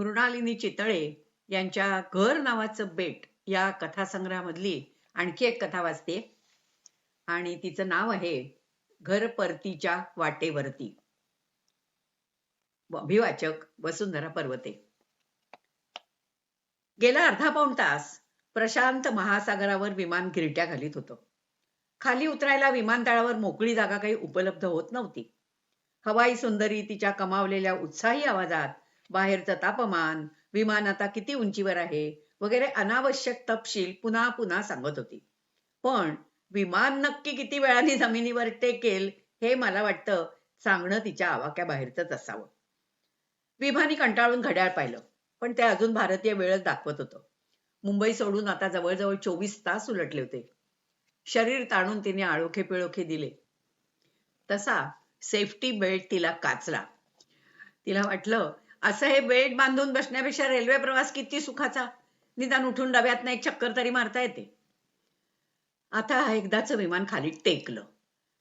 मृणालिनी चितळे यांच्या घर नावाचं बेट या कथासंग्रहामधली आणखी एक कथा वाचते. आणि तिचं नाव आहे घर परतीच्या वाटेवरती. अभिवाचक वसुंधरा पर्वते. गेला अर्धा पाऊण तास प्रशांत महासागरावर विमान गिरट्या घालीत होतं. खाली उतरायला विमानतळावर मोकळी जागा काही उपलब्ध होत नव्हती. हवाई सुंदरी तिच्या कमावलेल्या उत्साही आवाजात बाहेरचं तापमान विमान आता किती उंचीवर आहे वगैरे अनावश्यक तपशील पुन्हा पुन्हा सांगत होती. पण विमान नक्की किती वेळाने जमिनीवर टेकेल हे मला वाटतं सांगणं तिच्या आवाक्याबाहेरचंच असावं. विमानी कंटाळून घड्याळ पाहिलं पण ते अजून भारतीय वेळच दाखवत होतं. मुंबई सोडून आता जवळजवळ चोवीस तास उलटले होते. शरीर ताणून तिने आळोखे पिळोखे दिले. तसा सेफ्टी बेल्ट तिला काचला. तिला वाटलं असं हे बेड बांधून बसण्यापेक्षा रेल्वे प्रवास किती सुखाचा. निदान उठून डब्यात एक चक्कर तरी मारता येते. आता एकदाच विमान खाली टेकलं.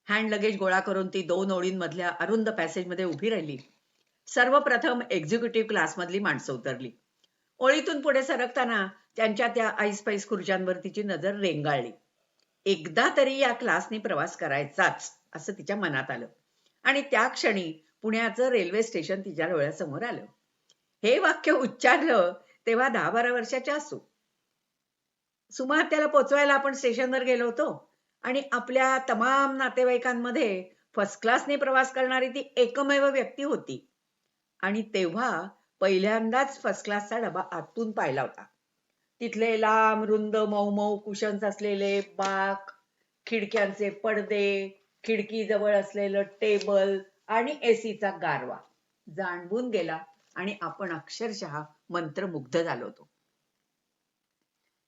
हँड लगेज गोळा करून ती दोन ओळींमधल्या अरुंद पॅसेजमध्ये उभी राहिली. सर्वप्रथम एक्झिक्युटिव्ह क्लासमधली माणसं उतरली. ओळीतून पुढे सरकताना त्यांच्या त्या आईस पाईस खुर्च्यांवर तिची नजर रेंगाळली. एकदा तरी या क्लासने प्रवास करायचाच असं तिच्या मनात आलं. आणि त्या क्षणी पुण्याचं रेल्वे स्टेशन तिच्या डोळ्यासमोर आलं. हे वाक्य उच्चारलं तेव्हा दहा बारा वर्षाच्या असू. सुमार त्याला पोचवायला आपण स्टेशनवर गेलो होतो आणि आपल्या तमाम नातेवाईकांमध्ये फर्स्ट क्लासने प्रवास करणारी ती एकमेव व्यक्ती होती. आणि तेव्हा पहिल्यांदाच फर्स्ट क्लासचा डबा आतून पाहिला होता. तिथले लांब रुंद मऊ मऊ कुशन्स असलेले बाक खिडक्यांचे पडदे खिडकी जवळ असलेलं टेबल आणि एसीचा गारवा. जाणवून गेला आणि आपण अक्षरशः मंत्रमुग्ध झालो होतो.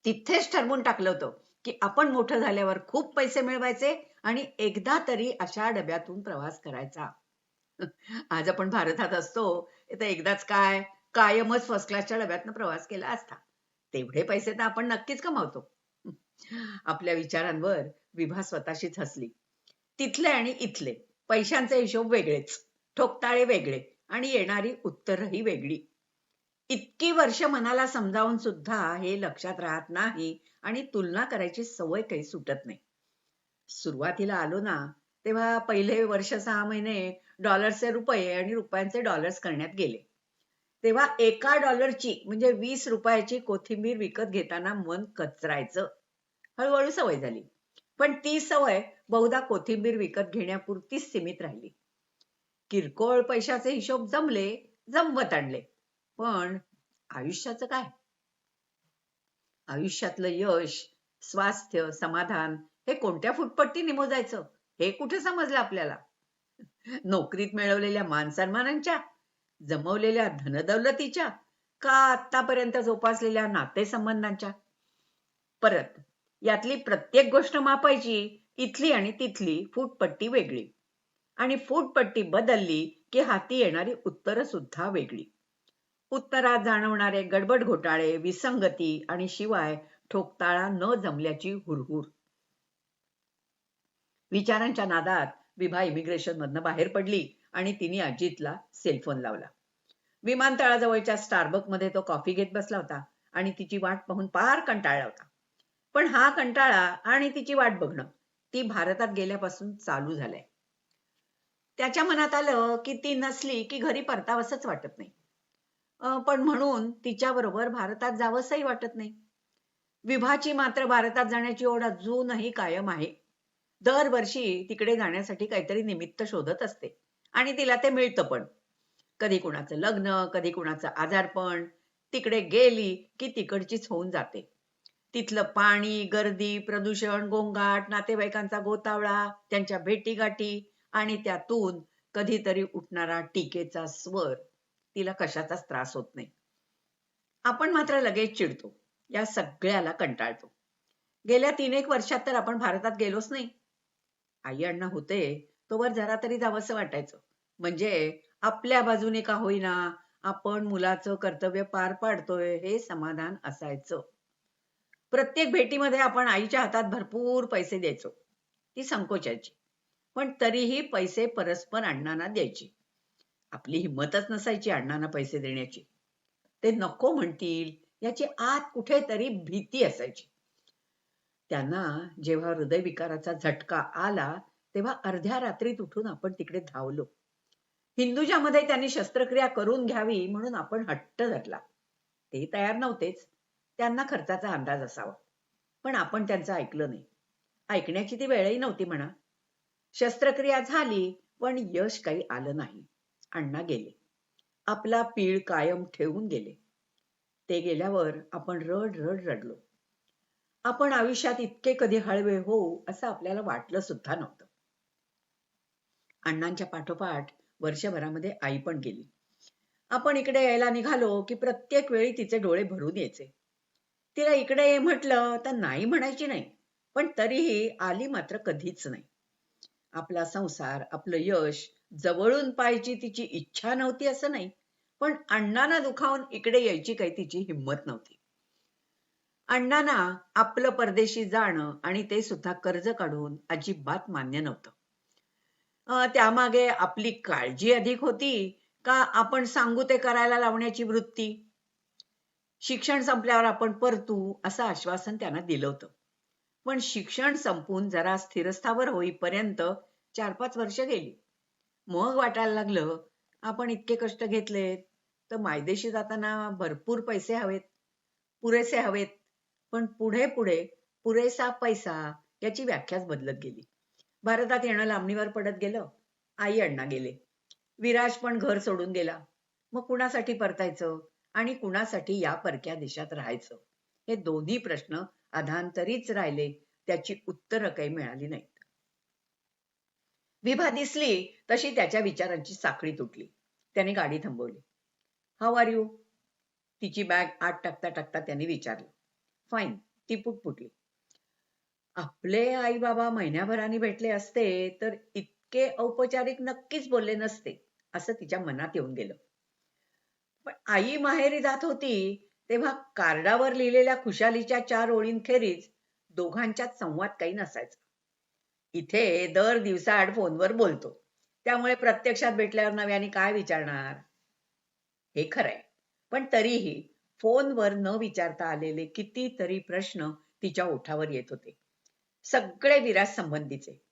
तिथेच ठरवून टाकलं होतं की आपण मोठं झाल्यावर खूप पैसे मिळवायचे आणि एकदा तरी अशा डब्यातून प्रवास करायचा. आज आपण भारतात असतो तर एकदाच काय कायमच फर्स्ट क्लासच्या डब्यातनं प्रवास केला असता. तेवढे पैसे तर आपण नक्कीच कमावतो. आपल्या विचारांवर विभा स्वतःशीच हसली. तिथले आणि इथले. पैशांचे हिशोब वेगळेच ठोकताळे वेगळे आणि येणारी उत्तरही वेगळी. इतकी वर्ष मनाला समजावून सुद्धा हे लक्षात राहत नाही आणि तुलना करायची सवय काही सुटत नाही. सुरुवातीला आलो ना तेव्हा पहिले वर्ष सहा महिने डॉलरचे रुपये आणि रुपयांचे डॉलर्स करण्यात गेले. तेव्हा एका डॉलरची म्हणजे वीस रुपयाची कोथिंबीर विकत घेताना मन कचरायचं. हळूहळू सवय झाली. पण ती सवय बहुधा कोथिंबीर विकत घेण्यापुरतीच सीमित राहिली. किरकोळ पैशाचे हिशोब जमले जमवत आणले. पण आयुष्याचं काय? आयुष्यातलं यश स्वास्थ्य समाधान हे कोणत्या फुटपट्टी मोजायचं हे कुठे समजलं आपल्याला? नोकरीत मिळवलेल्या मानसन्मानांच्या जमवलेल्या धनदौलतीच्या का आतापर्यंत जोपासलेल्या नातेसंबंधांच्या? परत यातली प्रत्येक गोष्ट मापायची इथली आणि तिथली फूटपट्टी वेगळी. आणि फूटपट्टी बदलली की हाती येणारी उत्तर सुद्धा वेगळी. उत्तरात जाणवणारे गडबड घोटाळे विसंगती आणि शिवाय ठोकताळा न जमल्याची हुरहुर. विचारांच्या नादात विभा इमिग्रेशन मधनं बाहेर पडली आणि तिने अजितला सेलफोन लावला. विमानतळाजवळच्या स्टारबकमध्ये तो कॉफी घेत बसला होता आणि तिची वाट पाहून पार कंटाळला होता. पण हा कंटाळा आणि तिची वाट बघणं ती भारतात गेल्यापासून चालू झालंय. त्याच्या मनात आलं की ती नसली की घरी परतावसच वाटत नाही. पण म्हणून तिच्याबरोबर भारतात जावंसही वाटत नाही. विभाची मात्र भारतात जाण्याची ओढ अजूनही कायम आहे. दरवर्षी तिकडे जाण्यासाठी काहीतरी निमित्त शोधत असते आणि तिला ते मिळतं पण. कधी कुणाचं लग्न कधी कुणाचं आजारपण तिकडे गेली की तिकडचीच होऊन जाते. तिथलं पाणी गर्दी प्रदूषण गोंगाट नातेवाईकांचा गोतावळा त्यांच्या भेटीगाठी आणि त्यातून कधीतरी उठणारा टीकेचा स्वर. तिला कशाचाच त्रास होत नाही. आपण मात्र लगेच चिडतो. या सगळ्याला कंटाळतो. गेल्या तीन एक वर्षात तर आपण भारतात गेलोच नाही. आई अण्णा होते तोवर जरा तरी जावंसं वाटायचं. म्हणजे आपल्या बाजूने का होईना आपण मुलाचं कर्तव्य पार पाडतोय हे समाधान असायचं. प्रत्येक भेटीमध्ये आपण आईच्या हातात भरपूर पैसे द्यायचो. ती संकोचायची. पण तरीही पैसे परस्पर अण्णांना द्यायची. आपली हिंमतच नसायची अण्णांना पैसे देण्याची. ते नको म्हणतील याची आत कुठेतरी भीती असायची. त्यांना जेव्हा हृदयविकाराचा झटका आला तेव्हा अर्ध्या रात्रीत उठून आपण तिकडे धावलो. हिंदुजामध्ये त्यांनी शस्त्रक्रिया करून घ्यावी म्हणून आपण हट्ट धरला. ते तयार नव्हतेच. त्यांना खर्चाचा अंदाज असावा. पण आपण त्यांचं ऐकलं नाही. ऐकण्याची ती वेळही नव्हती म्हणा. शस्त्रक्रिया झाली पण यश काही आलं नाही. अण्णा गेले. आपला पीळ कायम ठेवून गेले. ते गेल्यावर आपण रड रड रडलो. आपण आयुष्यात इतके कधी हळवे होऊ असं आपल्याला वाटलं सुद्धा नव्हतं. अण्णांच्या पाठोपाठ वर्षभरामध्ये आई पण गेली. आपण इकडे यायला निघालो की प्रत्येक वेळी तिचे डोळे भरून यायचे. तिला इकडे ये म्हटलं तर नाही म्हणायची नाही. पण तरीही आली मात्र कधीच नाही. आपला संसार आपलं यश जवळून पाहायची तिची इच्छा नव्हती असं नाही. पण अण्णांना दुखावून इकडे यायची काही तिची हिंमत नव्हती. अण्णांना आपलं परदेशी जाणं आणि ते सुद्धा कर्ज काढून अजिबात मान्य नव्हतं. त्यामागे आपली काळजी अधिक होती का आपण सांगू ते करायला लावण्याची वृत्ती? शिक्षण संपल्यावर आपण परतू असं आश्वासन त्यांना दिलं होतं. पण शिक्षण संपून जरा स्थिरस्थावर होईपर्यंत चार पाच वर्ष गेली. मग वाटायला लागलं आपण इतके कष्ट घेतलेत तर मायदेशी जाताना भरपूर पैसे हवेत पुरेसे हवेत पण पुढे पुढे पुरेसा पैसा याची व्याख्याच बदलत गेली. भारतात येणं लांबणीवर पडत गेलं आई अण्णा गेले. विराज पण घर सोडून गेला. मग कुणासाठी परतायचं? आणि कुणासाठी या परक्या देशात राहायचं? हे दोन्ही प्रश्न अधांतरीच राहिले त्याची उत्तरं काही मिळाली नाहीत. विभा दिसली तशी त्याच्या विचारांची साखळी तुटली. त्याने गाडी थांबवली. हाव आर यू तिची बॅग आत टाकता टाकता त्याने विचारलं. फाईन ती पुटपुटली आपले आई बाबा महिन्याभराने भेटले असते तर इतके औपचारिक नक्कीच बोलले नसते असं तिच्या मनात येऊन गेलं. पण आई माहेरी जात होती तेव्हा कार्डावर लिहिलेल्या खुशालीच्या चार ओळींखेरीज दोघांच्यात संवाद काही नसायचा. इथे दर दिवसाआड फोनवर बोलतो. त्यामुळे प्रत्यक्षात भेटल्यावर नव्याने काय विचारणार? हे खरंय. पण तरीही फोनवर न विचारता आलेले कितीतरी प्रश्न तिच्या ओठावर येत होते. सगळे विराज संबंधीचे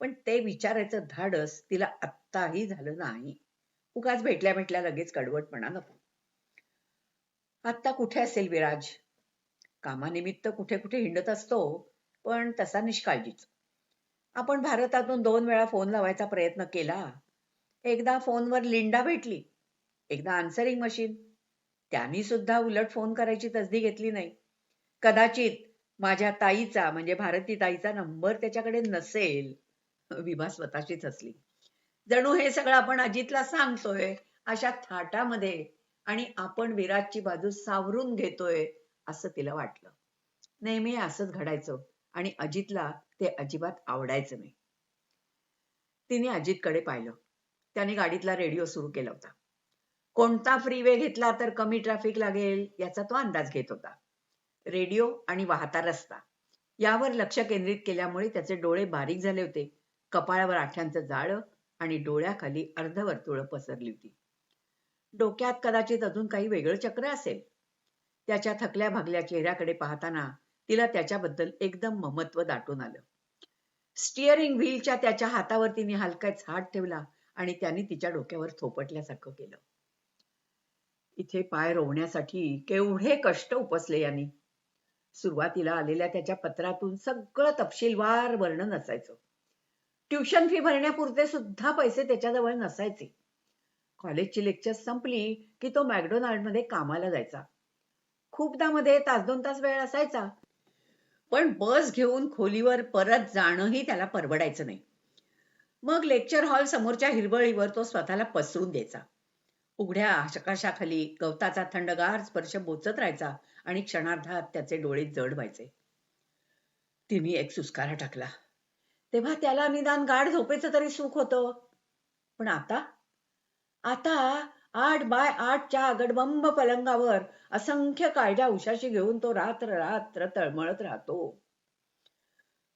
पण ते विचारायचं धाडस तिला आत्ताही झालं नाही. उगाच भेटल्या भेटल्या लगेच कडवटपणा नको. आत्ता कुठे असेल विराज? कामानिमित्त कुठे कुठे हिंडत असतो पण तसा निष्काळजीच. आपण भारतातून दोन वेळा फोन लावायचा प्रयत्न केला. एकदा फोनवर लिंडा भेटली. एकदा आन्सरिंग मशीन त्यांनी सुद्धा उलट फोन करायची तसदी घेतली नाही. कदाचित माझ्या ताईचा म्हणजे भारती ताईचा नंबर त्याच्याकडे नसेल. विभा स्वतःचीच असली जणू हे सगळं आपण अजितला सांगतोय अशा थाटामध्ये आणि आपण विराजची बाजू सावरून घेतोय असं तिला वाटलं. नेहमी असंच घडायचं आणि अजितला ते अजिबात आवडायचं नाही. तिने अजितकडे पाहिलं. त्याने गाडीतला रेडिओ सुरू केला होता. कोणता फ्रीवे घेतला तर कमी ट्रॅफिक लागेल याचा तो अंदाज घेत होता. रेडिओ आणि वाहता रस्ता. यावर लक्ष केंद्रित केल्यामुळे त्याचे डोळे बारीक झाले होते. कपाळावर आठ्यांचं जाळं आणि डोळ्याखाली अर्धवर्तुळ पसरली होती. डोक्यात कदाचित अजून काही वेगळं चक्र असेल. त्याच्या थकल्या भागल्या चेहऱ्याकडे पाहताना तिला त्याच्याबद्दल एकदम ममत्व दाटून आलं. स्टिअरिंग व्हीलच्या त्याच्या हातावर तिने हलकाच हात ठेवला आणि त्याने तिच्या डोक्यावर थोपटल्यासारखं केलं. इथे पाय रोवण्यासाठी केवढे कष्ट उपसले यांनी. सुरुवातीला आलेल्या त्याच्या पत्रातून सगळं तपशीलवार वर्णन असायचं. ट्युशन फी भरण्यापुरते सुद्धा पैसे त्याच्याजवळ नसायचे. कॉलेजची लेक्चर संपली की तो मॅकडोनाल्डमध्ये कामाला जायचा. खूपदा मध्ये तास दोन तास वेळ असायचा. पण बस घेऊन खोलीवर परत जाणंही त्याला परवडायचं नाही. मग लेक्चर हॉल समोरच्या हिरवळीवर तो स्वतःला पसरून द्यायचा. उघड्या आकाशाखाली गवताचा थंडगार स्पर्श बोचत राहायचा आणि क्षणार्धात त्याचे डोळे जड व्हायचे. तिने एक सुस्कारा टाकला. तेव्हा त्याला निदान गाढ झोपेचं तरी सुख होतं. पण आता? आता आठ बाय आठच्या गडबंब पलंगावर असंख्य काळजा उशाशी घेऊन तो रात्र रात्र तळमळत राहतो.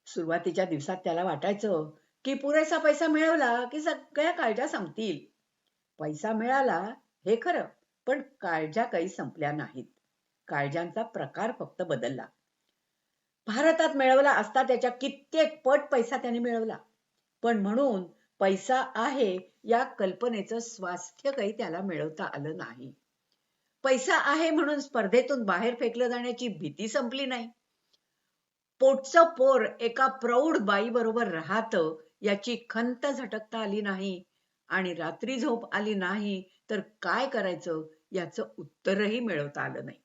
सुरुवातीच्या दिवसात त्याला वाटायचं की पुरेसा पैसा मिळवला की सगळ्या काळजा संपतील. पैसा मिळाला हे खरं पण काळजा काही संपल्या नाहीत. काळजांचा प्रकार फक्त बदलला. भारतात मिळवला असता त्याच्या कित्येक पट पैसा त्याने मिळवला. पण म्हणून पैसा आहे या कल्पनेचं स्वास्थ्य काही त्याला मिळवता आलं नाही. पैसा आहे म्हणून स्पर्धेतून बाहेर फेकलं जाण्याची भीती संपली नाही. पोटचं पोर एका प्रौढ बाई बरोबर राहतं याची खंत झटकता आली नाही आणि रात्री झोप आली नाही तर काय करायचं याचं उत्तरही मिळवता आलं नाही.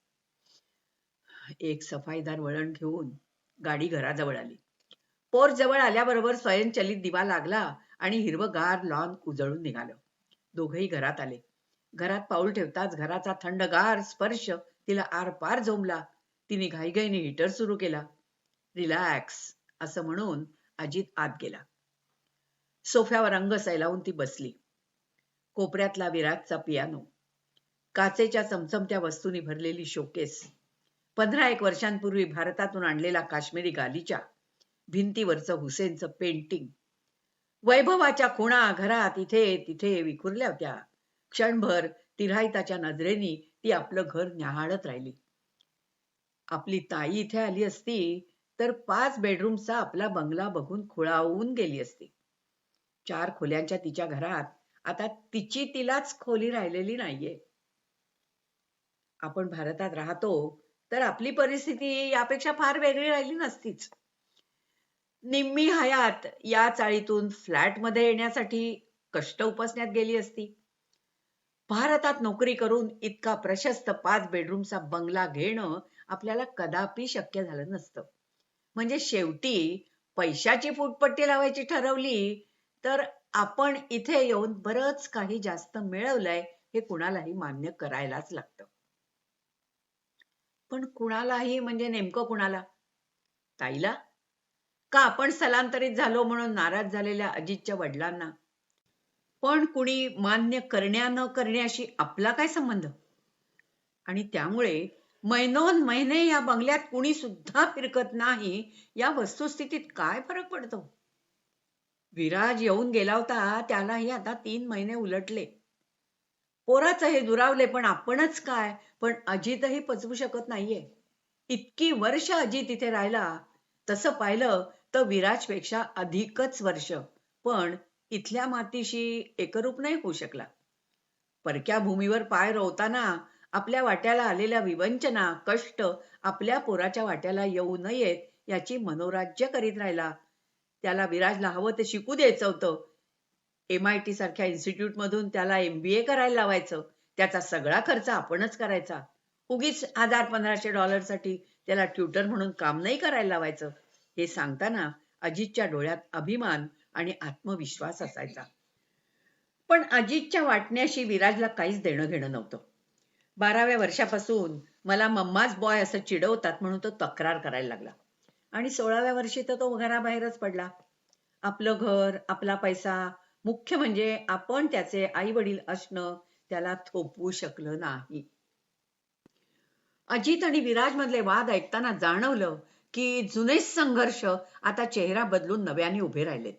एक सफाईदार वळण घेऊन गाडी घराजवळ आली. पोर जवळ आल्याबरोबर स्वयंचलित दिवा लागला आणि हिरवगार लॉन उजळून निघालं. दोघही घरात आले. घरात पाऊल ठेवताच घराचा थंडगार स्पर्श तिला आरपार झोंबला तिने घाईघाईने हिटर सुरू केला. रिलॅक्स असं म्हणून अजित आत गेला. सोफ्यावर अंग सैलावून ती बसली. कोपऱ्यातला विराटचा पियानो काचेच्या चमचमत्या वस्तूंनी भरलेली शोकेस पंधरा एक वर्षांपूर्वी भारतातून आणलेला काश्मीरी गालीच्या भिंतीवरचं हुसेनचं पेंटिंग वैभवाच्या खुणा घरात इथे तिथे विखुरल्या होत्या. क्षणभर तिराहिताच्या नजरेनी ती आपलं घर न्याहाळत राहिली. आपली ताई इथे आली असती तर पाच बेडरूमचा आपला बंगला बघून खुळावून गेली असती. चार खोल्यांच्या तिच्या घरात आता तिची तिलाच खोली राहिलेली नाहीये. आपण भारतात राहतो तर आपली परिस्थिती यापेक्षा फार वेगळी राहिली नसतीच. निम्मी हयात या चाळीतून फ्लॅटमध्ये येण्यासाठी कष्ट उपसण्यात गेली असती. भारतात नोकरी करून इतका प्रशस्त पाच बेडरूमचा बंगला घेणं आपल्याला कदापि शक्य झालं नसतं. म्हणजे शेवटी पैशाची फुटपट्टी लावायची ठरवली तर आपण इथे येऊन बरंच काही जास्त मिळवलंय हे कुणालाही मान्य करायलाच लागतं. पण कुणालाही म्हणजे नेमकं कुणाला? ताईला? का आपण स्थलांतरित झालो म्हणून नाराज झालेल्या अजितच्या वडिलांना? पण कुणी मान्य करण्या न करण्याशी आपला काय संबंध? आणि त्यामुळे महिनोन महिने या बंगल्यात कुणी सुद्धा फिरकत नाही या वस्तुस्थितीत काय फरक पडतो? विराज येऊन गेला होता त्यालाही आता तीन महिने उलटले. पोराचं हे दुरावले पण आपणच काय? पण अजितही पचवू शकत नाहीये. इतकी वर्ष अजित इथे राहिला तसं पाहिलं तर विराजपेक्षा अधिकच वर्ष. पण इथल्या मातीशी एकरूप नाही होऊ शकला. परक्या भूमीवर पाय रोवताना आपल्या वाट्याला आलेल्या विवंचना कष्ट आपल्या पोराच्या वाट्याला येऊ नयेत याची मनोराज्य करीत राहिला. त्याला विराजला हवं ते शिकू द्यायचं होतं. एम आय टी सारख्या इन्स्टिट्यूट मधून त्याला एमबीए करायला लावायचं. त्याचा सगळा खर्च आपणच करायचा. उगीच हजार पंधराशे डॉलरसाठी त्याला ट्युटर म्हणून काम नाही करायला लावायचं. हे सांगताना अजितच्या डोळ्यात अभिमान आणि आत्मविश्वास असायचा. पण अजितच्या वाटण्याशी विराजला काहीच देणं घेणं नव्हतं. बाराव्या वर्षापासून मला मम्माच बॉय असं चिडवतात म्हणून तो तक्रार करायला लागला. आणि सोळाव्या वर्षी तर तो घराबाहेरच पडला. आपलं घर आपला पैसा मुख्य म्हणजे आपण त्याचे आई वडील असणं त्याला थोपवू शकलं नाही. अजित आणि विराज मधले वाद ऐकताना जाणवलं की जुने संघर्ष आता चेहरा बदलून नव्याने उभे राहिलेत.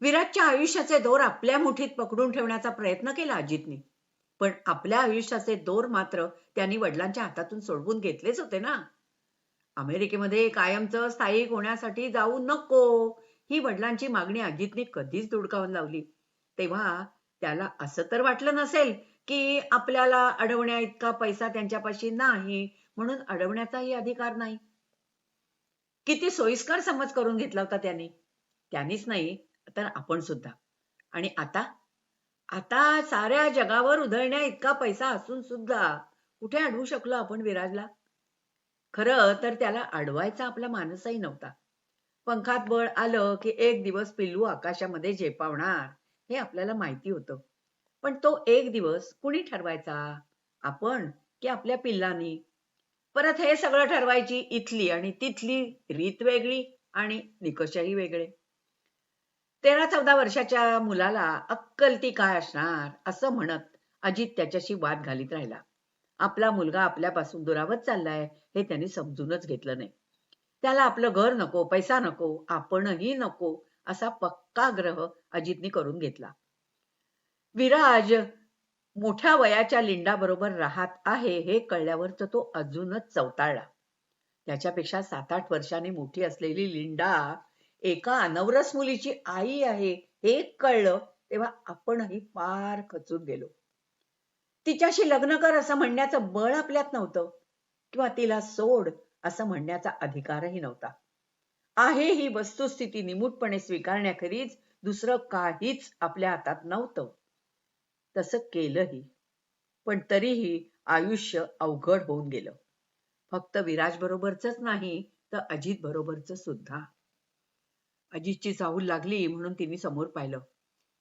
विराजच्या आयुष्याचे दोर आपल्या मुठीत पकडून ठेवण्याचा प्रयत्न केला अजितने. पण आपल्या आयुष्याचे दोर मात्र त्यांनी वडिलांच्या हातातून सोडवून घेतलेच होते ना. अमेरिकेमध्ये कायमचं स्थायिक होण्यासाठी जाऊ नको ही वडिलांची मागणी अजितने कधीच धुडकावून लावली. तेव्हा त्याला असं तर वाटलं नसेल की आपल्याला अडवण्या इतका पैसा त्यांच्यापाशी नाही म्हणून अडवण्याचाही अधिकार नाही. किती सोयीस्कर समज करून घेतला होता त्यांनी. त्यांनीच नाही तर आपण सुद्धा. आणि आता? आता साऱ्या जगावर उधळण्या इतका पैसा असून सुद्धा कुठे अडवू शकलो आपण विराजला? खरं तर त्याला अडवायचा आपला मानसही नव्हता. पंखात बळ आलं की एक दिवस पिल्लू आकाशामध्ये झेपावणार हे आपल्याला माहिती होतं. पण तो एक दिवस कुणी ठरवायचा? आपण की आपल्या पिल्लांनी? परत हे सगळं ठरवायची इथली आणि तिथली रीत वेगळी आणि निकषही वेगळे. तेरा चौदा वर्षाच्या मुलाला अक्कल ती काय असणार असं म्हणत अजित त्याच्याशी वाद घालीत राहिला. आपला मुलगा आपल्यापासून दुरावत चाललाय हे त्यांनी समजूनच घेतलं नाही. त्याला आपलं घर नको पैसा नको आपणही नको असा पक्का ग्रह अजितने करून घेतला. विराज मोठ्या वयाच्या लिंडाबरोबर राहत आहे हे कळल्यावर तर तो अजूनच चवताळला. त्याच्यापेक्षा सात आठ वर्षाने मोठी असलेली लिंडा एका अनवरस मुलीची आई आहे हे कळलं तेव्हा आपणही फार खचून गेलो. तिच्याशी लग्न कर असं म्हणण्याचं बळ आपल्यात नव्हतं. किंवा तिला सोड असं म्हणण्याचा अधिकारही नव्हता. आहे ही वस्तुस्थिती निमूटपणे स्वीकारण्याखेरीज दुसरं काहीच आपल्या हातात नव्हतं. तसं केलंही. पण तरीही आयुष्य अवघड होऊन गेलं. फक्त विराज बरोबरच नाही तर अजित बरोबरच सुद्धा. अजितची चाहूल लागली म्हणून तिने समोर पाहिलं.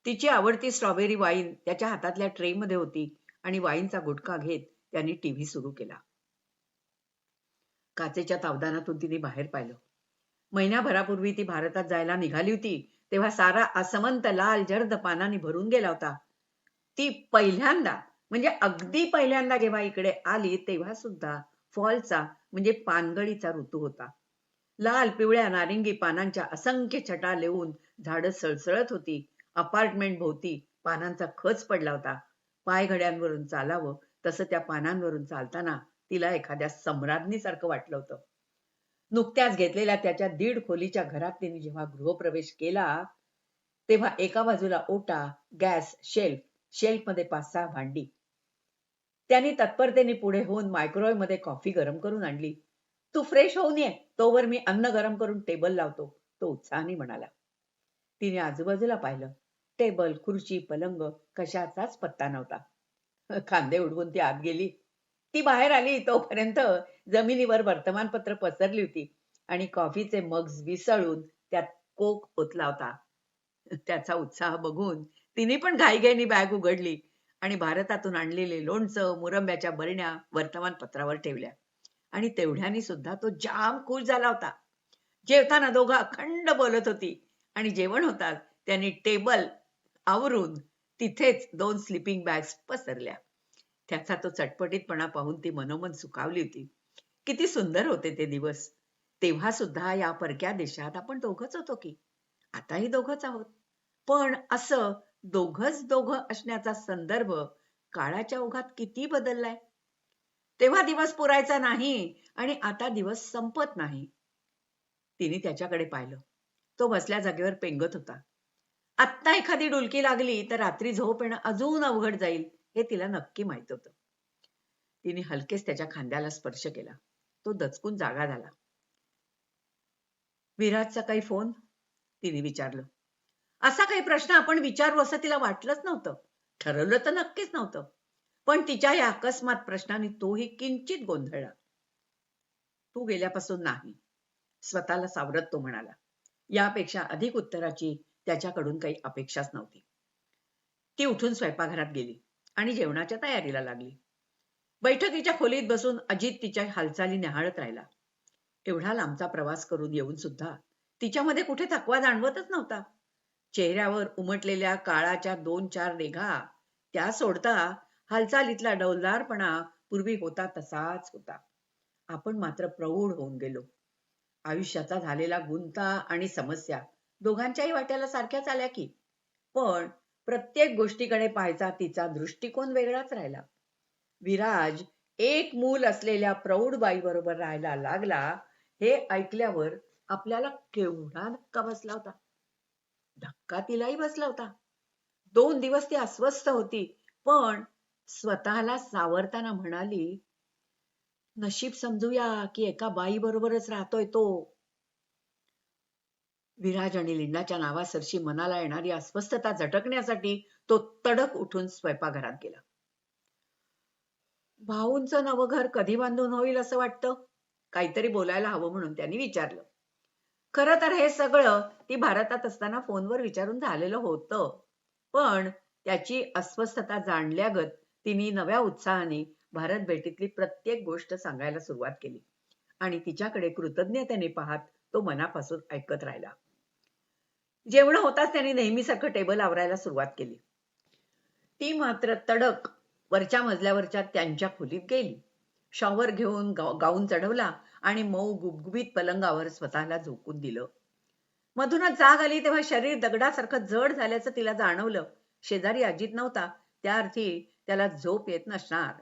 तिची आवडती स्ट्रॉबेरी वाईन त्याच्या हातातल्या ट्रेमध्ये होती आणि वाईनचा गुटखा घेत त्यांनी टीव्ही सुरू केला. काचेच्या तावदानातून तिने बाहेर पाहिलं. महिन्याभरापूर्वी ती भारतात जायला निघाली होती तेव्हा सारा असमंत लाल जर्द पानांनी भरून गेला होता. ती पहिल्यांदा म्हणजे अगदी पहिल्यांदा जेव्हा इकडे आली तेव्हा सुद्धा फॉलचा म्हणजे पानगळीचा ऋतू होता. लाल पिवळ्या नारिंगी पानांच्या असंख्य छटा लेऊन झाडं सळसळत होती. अपार्टमेंट भोवती पानांचा खच पडला होता. पायघड्यांवरून चालावं तसं त्या पानांवरून चालताना तिला एखाद्या सम्राज्ञीसारखं वाटलं होतं. नुकत्याच घेतलेल्या त्याच्या दीड खोलीच्या घरात तिने जेव्हा गृहप्रवेश केला तेव्हा एका बाजूला ओटा गॅस शेल्फ शेल्फमध्ये पाच सहा भांडी. त्यांनी तत्परतेने पुढे होऊन मायक्रोवेव्हमध्ये कॉफी गरम करून आणली. तू फ्रेश होऊन ये तोवर मी अन्न गरम करून टेबल लावतो तो उत्साहाने म्हणाला. तिने आजूबाजूला पाहिलं. टेबल खुर्ची पलंग कशाचाच पत्ता नव्हता. खांदे उडवून ती आत गेली. ती बाहेर आली तोपर्यंत जमिनीवर वर्तमानपत्र पसरली होती आणि कॉफीचे मग्स विसळून त्यात कोक ओतला होता. त्याचा उत्साह बघून तिने पण घाईघाईनी बॅग उघडली आणि भारतातून आणलेले लोणचं मुरंब्याच्या बरण्या वर्तमानपत्रावर ठेवल्या. आणि तेवढ्यानी सुद्धा तो जाम खुश झाला होता. जेवताना दोघं अखंड बोलत होती आणि जेवण होतात त्यांनी टेबल आवरून तिथेच दोन स्लिपिंग बॅग्स पसरल्या. त्याचा तो चटपटीतपणा पाहून ती मनोमन सुकावली होती. किती सुंदर होते ते दिवस. तेव्हा सुद्धा या परक्या देशात आपण दोघच होतो की. आताही दोघच आहोत. पण असं दोघच दोघं असण्याचा संदर्भ काळाच्या ओघात किती बदललाय. तेव्हा दिवस पुरायचा नाही आणि आता दिवस संपत नाही. तिने त्याच्याकडे पाहिलं. तो बसल्या जागेवर पेंगत होता. आत्ता एखादी डुलकी लागली तर रात्री झोप येणं अजून अवघड जाईल. हे तिला नक्की माहीत होतं. तिने हलकेच त्याच्या खांद्याला स्पर्श केला. तो दचकून जागा झाला. विराजचा काही फोन? तिने विचारलं. असा काही प्रश्न आपण विचारू असं तिला वाटलंच नव्हतं. ठरवलं तर नक्कीच नव्हतं. पण तिच्या या अकस्मात प्रश्नाने तोही किंचित गोंधळला. तू गेल्यापासून नाही. स्वतःला सावरत तो म्हणाला. यापेक्षा अधिक उत्तराची त्याच्याकडून काही अपेक्षाच नव्हती. ती उठून स्वयंपाकघरात गेली. आणि जेवणाच्या तयारीला लागली. बैठकीच्या खोलीत बसून अजित तिच्या हालचाली निहाळत राहिला. एवढा लांबचा प्रवास करून येऊन सुद्धा तिच्यामध्ये कुठे थकवा जाणवतच नव्हता. चेहऱ्यावर उमटलेल्या काळाच्या दोन चार रेघा त्या सोडता हालचालीतला डौलदारपणा पूर्वी होता तसाच होता. आपण मात्र प्रौढ होऊन गेलो. आयुष्याचा झालेला गुंता आणि समस्या दोघांच्याही वाट्याला सारख्याच आल्या की. पण प्रत्येक गोष्टीकडे पाहायचा तिचा दृष्टिकोन वेगळाच राहिला. विराज एक मूल असलेल्या प्रौढ बाई बरोबर राहायला लागला हे ऐकल्यावर आपल्याला केवढा धक्का बसला होता. धक्का तिलाही बसला होता. दोन दिवस ती अस्वस्थ होती पण स्वतःला सावरताना म्हणाली नशीब समजूया की एका बाई बरोबरच राहतोय तो. विराज आणि लिंडाच्या नावासरशी मनाला येणारी अस्वस्थता झटकण्यासाठी तो तडक उठून स्वयंपाकघरात गेला. भाऊंचं नवं घर कधी बांधून होईल असं वाटतं? काहीतरी बोलायला हवं म्हणून त्यांनी विचारलं. खर तर हे सगळं ती भारतात असताना फोनवर विचारून झालेलं होतं. पण त्याची अस्वस्थता जाणल्यागत तिने नव्या उत्साहाने भारत भेटीतली प्रत्येक गोष्ट सांगायला सुरुवात केली. आणि तिच्याकडे कृतज्ञतेने पाहत तो मनापासून ऐकत राहिला. जेवण होताच त्यांनी नेहमीसारखं टेबल आवरायला सुरुवात केली. ती मात्र तडक वरच्या मजल्यावरच्या त्यांच्या खोलीत गेली. शॉवर घेऊन गाऊन चढवला आणि मऊ गुबगुबीत पलंगावर स्वतःला झोकून दिलं. मधूनच जाग आली तेव्हा शरीर दगडासारखं जड झाल्याचं तिला जाणवलं. शेजारी अजित नव्हता त्या अर्थी त्याला झोप येत नसणार.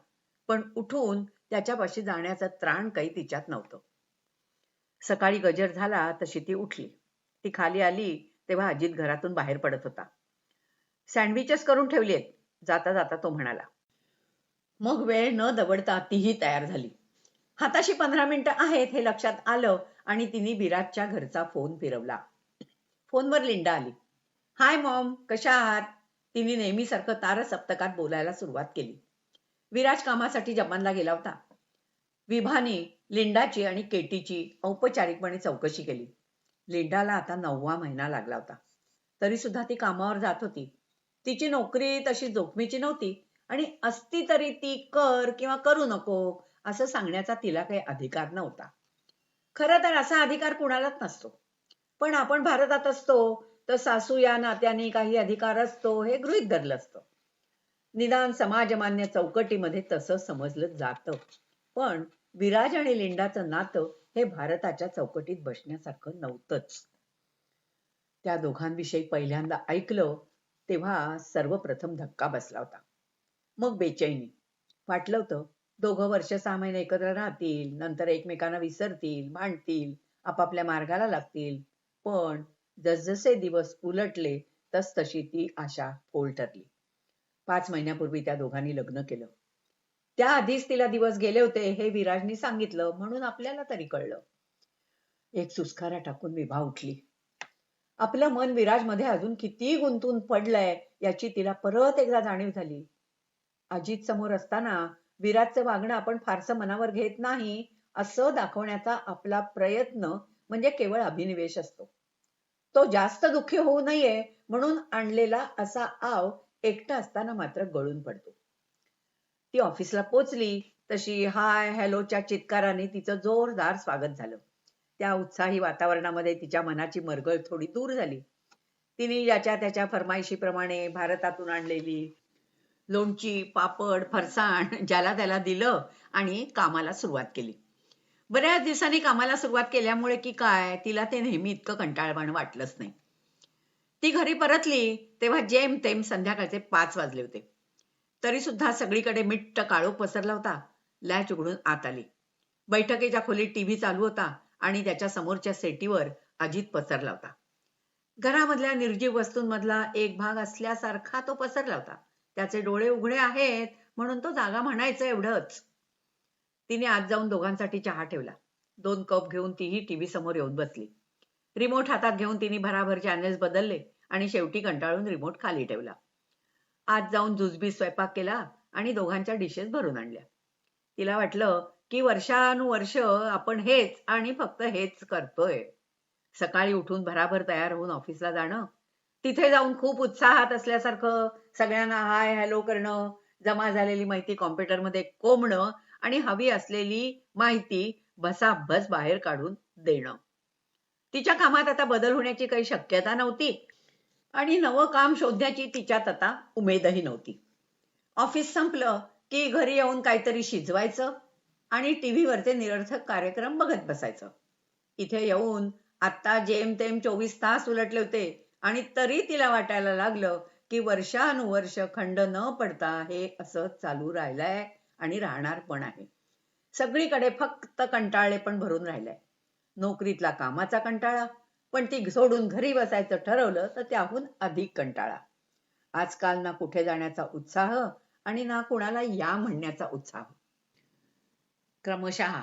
पण उठून त्याच्यापाशी जाण्याचं त्राण काही तिच्यात नव्हतं. सकाळी गजर झाला तशी ती उठली. ती खाली आली तेव्हा अजित घरातून बाहेर पडत होता. सँडविचेस करून ठेवलीत जाता जाता तो म्हणाला. मग वेळ न दवडता तीही तयार झाली. हाताशी पंधरा मिनिटं आहेत हे लक्षात आलं आणि तिने विराजच्या घरचा फोन फिरवला. फोनवर लिंडा आली. हाय मॉम कशा आहात? तिने नेहमीसारखं तार सप्तकात बोलायला सुरुवात केली. विराज कामासाठी जपानला गेला होता. विभाने लिंडाची आणि केटीची औपचारिकपणे चौकशी केली. लिंडाला आता नववा महिना लागला होता. तरी सुद्धा ती कामावर जात होती. तिची नोकरी तशी जोखमीची नव्हती आणि असती तरी ती कर किंवा करू नको असं सांगण्याचा तिला काही अधिकार नव्हता. खरं तर असा अधिकार कुणालाच नसतो. पण आपण भारतात असतो तर सासू या नात्याने काही अधिकार असतो हे गृहित धरलं असतं. निदान समाजमान्य चौकटीमध्ये तसं समजलं जातं. पण विराज आणि लिंडाचं नातं हे भारताच्या चौकटीत बसण्यासारखं नव्हतंच. त्या दोघांविषयी पहिल्यांदा ऐकलं तेव्हा सर्वप्रथम धक्का बसला होता. मग बेचैनी वाटलं होतं दोघं वर्ष सहा महिने एकत्र राहतील नंतर एकमेकांना विसरतील भांडतील आपापल्या मार्गाला लागतील. पण जसजसे दिवस उलटले तस तशी ती आशा फोल ठरली पाच महिन्यापूर्वी त्या दोघांनी लग्न केलं. त्या आधीच तिला दिवस गेले होते हे विराजनी सांगितलं म्हणून आपल्याला तरी कळलं. एक सुस्कारा टाकून विभा उठली. आपलं मन विराजमध्ये अजून किती गुंतून पडलंय याची तिला परत एकदा जाणीव झाली. अजित समोर असताना विराजचं वागणं आपण फारसं मनावर घेत नाही असं दाखवण्याचा आपला प्रयत्न म्हणजे केवळ अभिनिवेश असतो. तो जास्त दुःखी होऊ नये म्हणून आणलेला असा आव एकटा असताना मात्र गळून पडतो. ती ऑफिसला पोचली तशी हाय हॅलोच्या चित्काराने तिचं जोरदार स्वागत झालं. त्या उत्साही वातावरणामध्ये तिच्या मनाची मरगळ थोडी दूर झाली. तिने याच्या त्याच्या फरमाईशीप्रमाणे भारतातून आणलेली लोणची पापड फरसाण ज्याला त्याला दिलं आणि कामाला सुरुवात केली. बऱ्याच दिवसांनी कामाला सुरुवात केल्यामुळे की काय तिला ते नेहमी इतकं कंटाळवाणं वाटलंच नाही. ती घरी परतली तेव्हा जेम तेम संध्याकाळचे पाच वाजले होते. तरी सुद्धा सगळीकडे मिट्ट काळो पसरला होता. लॅच उघडून आत आली. बैठकीच्या खोलीत टीव्ही चालू होता आणि त्याच्या समोरच्या सेटीवर अजित पसरला होता. घरामधल्या निर्जीव वस्तूंमधला एक भाग असल्यासारखा तो पसरला होता. त्याचे डोळे उघडे आहेत म्हणून तो जागा म्हणायचं एवढंच. तिने आत जाऊन दोघांसाठी चहा ठेवला. दोन कप घेऊन तीही टीव्ही समोर येऊन बसली. रिमोट हातात घेऊन तिने भराभर चॅनेल्स बदलले आणि शेवटी कंटाळून रिमोट खाली ठेवला. आज जाऊन जुजबी स्वयंपाक केला आणि दोघांच्या डिशेस भरून आणल्या. तिला वाटलं की वर्षानुवर्ष आपण हेच आणि फक्त हेच करतोय. सकाळी उठून भराभर तयार होऊन ऑफिसला जाणं तिथे जाऊन खूप उत्साहात असल्यासारखं सगळ्यांना हाय हॅलो करणं जमा झालेली माहिती कॉम्प्युटरमध्ये कोंबणं आणि हवी असलेली माहिती भसाभस बाहेर काढून देणं. तिच्या कामात आता बदल होण्याची काही शक्यता नव्हती. आणि नवं काम शोधण्याची तिच्यात आता उमेदही नव्हती. ऑफिस संपलं की घरी येऊन काहीतरी शिजवायचं आणि टीव्हीवरचे निरर्थक कार्यक्रम बघत बसायचं. इथे येऊन आता जेमतेम चोवीस तास उलटले होते आणि तरी तिला वाटायला लागलं की वर्षानुवर्ष खंड न पडता हे असं चालू राहिलंय आणि राहणार पण आहे. सगळीकडे फक्त कंटाळले पण भरून राहिलंय. नोकरीतला कामाचा कंटाळा पण ती सोडून घरी बसायचं ठरवलं तर त्याहून अधिक कंटाळा. आजकाल ना कुठे जाण्याचा उत्साह आणि ना कुणाला या म्हणण्याचा उत्साह. क्रमशः